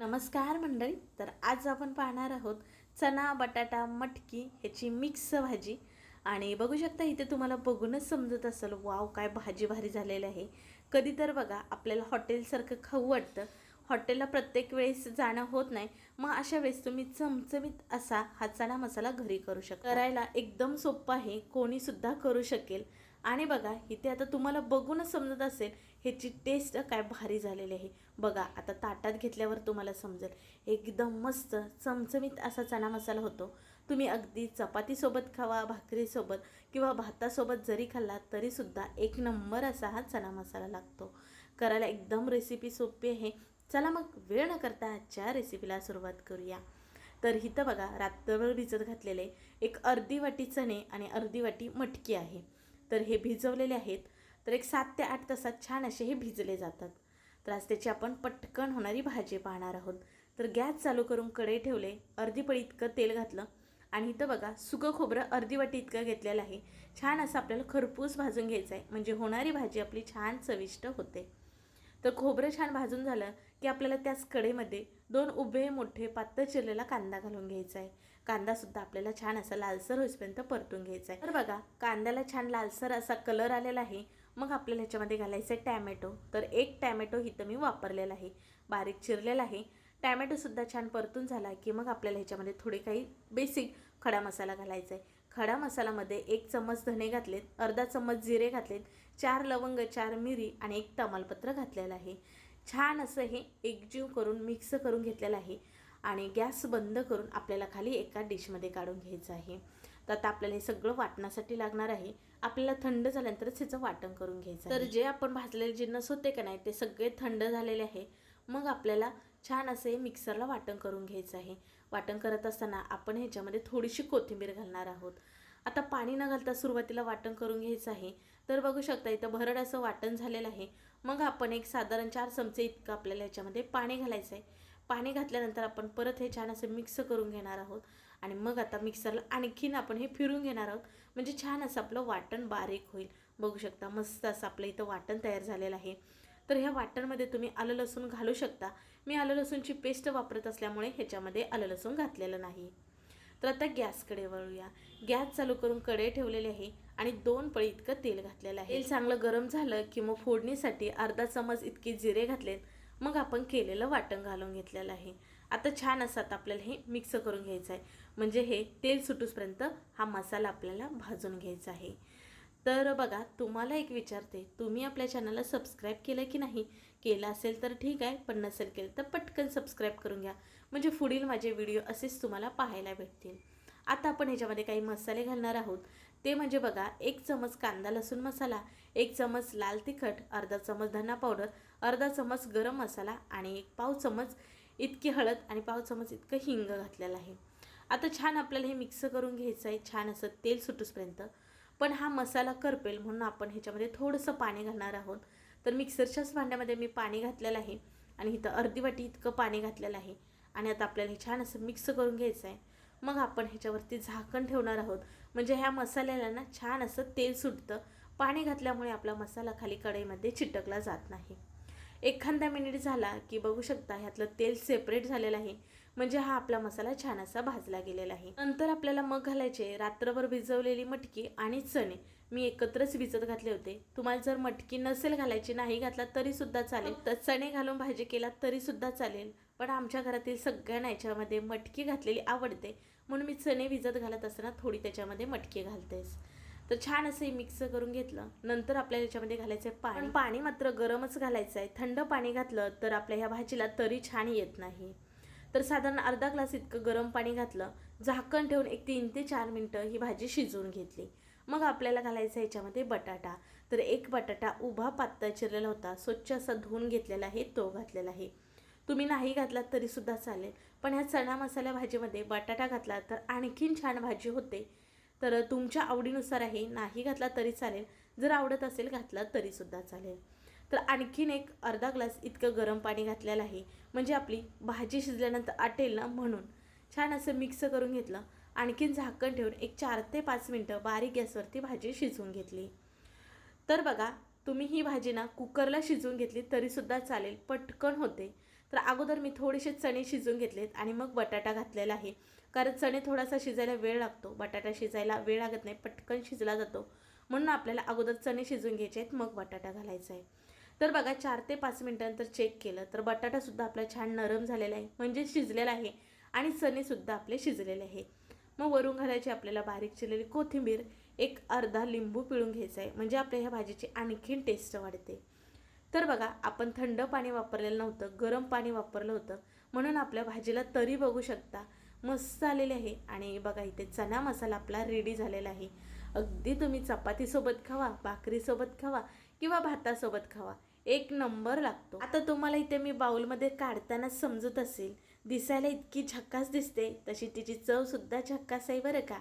नमस्कार मंडळी तर आज आपण पाहणार आहोत चना बटाटा मटकी ह्याची मिक्स भाजी. आणि बघू शकता इथे तुम्हाला बघूनच समजत असेल वाव काय भाजी भारी झालेली आहे. कधी तर बघा आपल्याला हॉटेलसारखं खाऊ वाटतं. हॉटेलला प्रत्येक वेळेस जाणं होत नाही. मग अशा वेळेस तुम्ही चमचमीत असा हा चणा मसाला घरी करू शकता. करायला एकदम सोपं आहे कोणीसुद्धा करू शकेल. आणि बघा इथे आता तुम्हाला बघूनच समजत असेल ह्याची टेस्ट काय भारी झालेली आहे. बघा आता ताटात घेतल्यावर तुम्हाला समजेल. एकदम मस्त चमचमीत असा चणा मसाला होतो. तुम्ही अगदी चपातीसोबत खावा भाकरीसोबत किंवा भातासोबत जरी खाल्ला तरीसुद्धा एक नंबर असा हा चणा मसाला लागतो. करायला एकदम रेसिपी सोपी आहे. चला मग वेळ न करता आजच्या रेसिपीला सुरुवात करूया. तर इथं बघा रात्रभर भिजत घातलेले एक अर्धी वाटी चणे आणि अर्धी वाटी मटकी आहे. तर हे भिजवलेले आहेत. तर एक सात ते आठ तासात छान असे हे भिजले जातात. तर आज त्याची आपण पटकन होणारी भाजी पाहणार आहोत. तर गॅस चालू करून कढई ठेवले अर्धी पळी इतकं तेल घातलं आणि इथं बघा सुकं खोबरं अर्धी वाटी इतकं घेतलेलं आहे. छान असं आपल्याला खरपूस भाजून घ्यायचं आहे. म्हणजे होणारी भाजी आपली छान चविष्ट होते. तर खोबरं छान भाजून झालं की आपल्याला त्याच कढईमध्ये दोन उभे मोठे पातळ चिरलेला कांदा घालून घ्यायचा आहे. कांदासुद्धा आपल्याला छान असा लालसर होईपर्यंत परतून घ्यायचा आहे तर बघा कांद्याला छान लालसर असा कलर आलेला आहे. मग आपल्याला ह्याच्यामध्ये घालायचं आहे टॅमॅटो. तर एक टॅमॅटो इथं मी वापरलेला आहे. बारीक चिरलेला आहे. टॅमॅटोसुद्धा छान परतून झाला की मग आपल्याला ह्याच्यामध्ये थोडे काही बेसिक खडा मसाला घालायचा आहे खडा मसालामध्ये एक चम्मच धणे घातलेत अर्धा चम्मच जिरे घातलेत चार लवंग चार मिरी आणि एक तमालपत्र घातलेलं आहे. छान असं हे एकजीव करून मिक्स करून घेतलेलं आहे. आणि गॅस बंद करून आपल्याला खाली एका डिशमध्ये काढून घ्यायचं आहे. तर आता आपल्याला हे सगळं वाटण्यासाठी लागणार आहे. आपल्याला थंड झाल्यानंतरच ह्याचं वाटण करून घ्यायचं तर जे आपण भाजलेले जिन्नस होते का नाही ते सगळे थंड झालेले आहे. मग आपल्याला छान असे मिक्सरला वाटण करून घ्यायचं आहे. वाटण करत असताना आपण ह्याच्यामध्ये थोडीशी कोथिंबीर घालणार आहोत. आता पाणी न घालता सुरुवातीला वाटण करून घ्यायचं आहे. तर बघू शकता इथं भरड असं वाटण झालेलं आहे. मग आपण एक साधारण चार चमचे इतकं आपल्याला ह्याच्यामध्ये पाणी घालायचं आहे. पाणी घातल्यानंतर आपण परत हे छान असं मिक्स करून घेणार आहोत. आणि मग आता मिक्सरला आणखीन आपण हे फिरून घेणार आहोत. म्हणजे छान असं आपलं वाटण बारीक होईल. बघू शकता मस्त असं आपलं इथं वाटण तयार झालेलं आहे. तर ह्या वाटणमध्ये तुम्ही आलं लसूण घालू शकता. मी आलं लसूणची पेस्ट वापरत असल्यामुळे ह्याच्यामध्ये आलं लसूण घातलेलं नाही. तर आता गॅसकडे वळूया. गॅस चालू करून कडे ठेवलेले आहे आणि दोन पळी इतकं तेल घातलेलं आहे. तेल चांगलं गरम झालं की मग फोडणीसाठी अर्धा चमच इतके जिरे घातलेत. मग आपण केलेलं वाटण घालून घेतलेलं आहे. आता छान असं आता आपल्याला हे मिक्स करून घ्यायचं आहे. म्हणजे हे तेल सुटूसपर्यंत हा मसाला आपल्याला भाजून घ्यायचा आहे. तर बघा तुम्हाला एक विचारते तुम्ही आपल्या चॅनलला सबस्क्राईब केलं की नाही? केलं असेल तर ठीक आहे पण नसेल केलं तर पटकन सबस्क्राईब करून घ्या. म्हणजे पुढील माझे व्हिडिओ असेच तुम्हाला पाहायला भेटतील. आता आपण ह्याच्यामध्ये काही मसाले घालणार आहोत. ते म्हणजे बघा एक चमच कांदा लसूण मसाला एक चमच लाल तिखट अर्धा चमच धना पावडर अर्धा चमच गरम मसाला आणि एक पाव चमच इतकी हळद आणि पाव चमच इतकं हिंग घातलेलं आहे. आता छान आपल्याला हे मिक्स करून घ्यायचं आहे छान असं तेल सुटूसपर्यंत. पण हा मसाला करपेल म्हणून आपण ह्याच्यामध्ये थोडंसं पाणी घालणार आहोत. तर मिक्सरच्याच भांड्यामध्ये मी पाणी घातलेलं आहे आणि इथं अर्धी वाटी इतकं पाणी घातलेलं आहे आणि आता आपल्याला हे छान असं मिक्स करून घ्यायचं आहे. मग आपण ह्याच्यावरती झाकण ठेवणार आहोत. म्हणजे ह्या मसाल्याला ना छान असं तेल सुटतं. पाणी घातल्यामुळे आपला मसाला खाली कढईमध्ये चिटकला जात नाही. एखादा मिनिट झाला की बघू शकता ह्यातलं तेल सेपरेट झालेलं आहे. म्हणजे हा आपला मसाला छान असा भाजला गेलेला आहे. नंतर आपल्याला मग घालायचे रात्रभर भिजवलेली मटकी आणि चणे. मी एकत्रच भिजत घातले होते. तुम्हाला जर मटकी नसेल घालायची नाही घातला तरी सुद्धा चालेल तर चणे घालून भाजी केला तरी सुद्धा चालेल. पण आमच्या घरातील सगळ्यांना याच्यामध्ये मटकी घातलेली आवडते. म्हणून मी चणे भिजत घालत असताना थोडी त्याच्यामध्ये मटकी घालतेस. तर छान असं हे मिक्स करून घेतलं. नंतर आपल्याला याच्यामध्ये घालायचं आहे पाणी. पण पाणी मात्र गरमच घालायचं आहे थंड पाणी घातलं तर आपल्या ह्या भाजीला तरी छान येत नाही. तर साधारण अर्धा ग्लास इतकं गरम पाणी घातलं. झाकण ठेवून एक तीन ते चार मिनटं ही भाजी शिजवून घेतली. मग आपल्याला घालायचं आहे याच्यामध्ये बटाटा. तर एक बटाटा उभा पातळ चिरलेला होता. स्वच्छ असा धुवून घेतलेला आहे. तो घातलेला आहे. तुम्ही नाही घातलात तरीसुद्धा चालेल. पण ह्या चणा मसाला भाजीमध्ये बटाटा घातला तर आणखीन छान भाजी होते. तर तुमच्या आवडीनुसार आहे नाही घातला तरी चालेल. जर आवडत असेल घातला तरीसुद्धा चालेल. तर आणखीन एक अर्धा ग्लास इतकं गरम पाणी घातलेलं आहे. म्हणजे आपली भाजी शिजल्यानंतर आटेल ना म्हणून. छान असं मिक्स करून घेतलं. आणखीन झाकण ठेवून एक चार ते पाच मिनटं बारीक गॅसवरती भाजी शिजवून घेतली. तर बघा तुम्ही ही भाजी ना कुकरला शिजवून घेतली तरीसुद्धा चालेल पटकन होते. तर अगोदर मी थोडेसे चणे शिजून घेतलेत आणि मग बटाटा घातलेला आहे. कारण चणे थोडासा शिजायला वेळ लागतो. बटाटा शिजायला वेळ लागत नाही. पटकन शिजला जातो. म्हणून आपल्याला अगोदर चणे शिजून घ्यायचे आहेत. मग बटाटा घालायचा आहे. तर बघा चार ते पाच मिनटानंतर चेक केलं तर बटाटासुद्धा आपला छान नरम झालेला आहे. म्हणजे शिजलेला आहे आणि चणेसुद्धा आपले शिजलेले आहे. मग वरून घालायची आपल्याला बारीक चिरलेली कोथिंबीर एक अर्धा लिंबू पिळून घ्यायचा आहे. म्हणजे आपल्या ह्या भाजीची आणखीन टेस्ट वाढते. तर बघा आपण थंड पाणी वापरलेलं नव्हतं गरम पाणी वापरलं होतं. म्हणून आपल्या भाजीला तरी बघू शकता. मस्त आलेले आहे. आणि बघा इथे चना मसाला आपला रेडी झालेला आहे. अगदी तुम्ही चपातीसोबत खावा भाकरीसोबत खावा किंवा भातासोबत खावा. एक नंबर लागतो. आता तुम्हाला इथे मी बाउलमध्ये काढताना समजत असेल. दिसायला इतकी झक्कास दिसते. तशी तिची चव सुद्धा झक्कास आहे बरं का.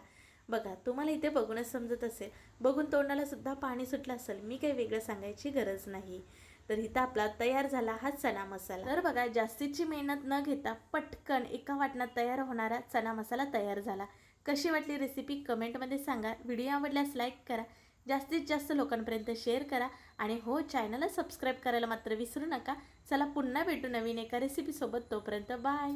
बघा तुम्हाला इथे बघूनच समजत असेल. बघून तोंडाला सुद्धा पाणी सुटलं असेल. मी काही वेगळं सांगायची गरज नाही. तर इथं आपला तयार झाला हा चना मसाला. तर बघा जास्तीची मेहनत न घेता पटकन एका वाटणात तयार होणारा चना मसाला तयार झाला. कशी वाटली रेसिपी कमेंटमध्ये सांगा. व्हिडिओ आवडल्यास लाईक करा. जास्तीत जास्त लोकांपर्यंत शेअर करा. आणि हो चॅनलला सबस्क्राईब करायला मात्र विसरू नका. चला पुन्हा भेटू नवीन एका रेसिपीसोबत तोपर्यंत बाय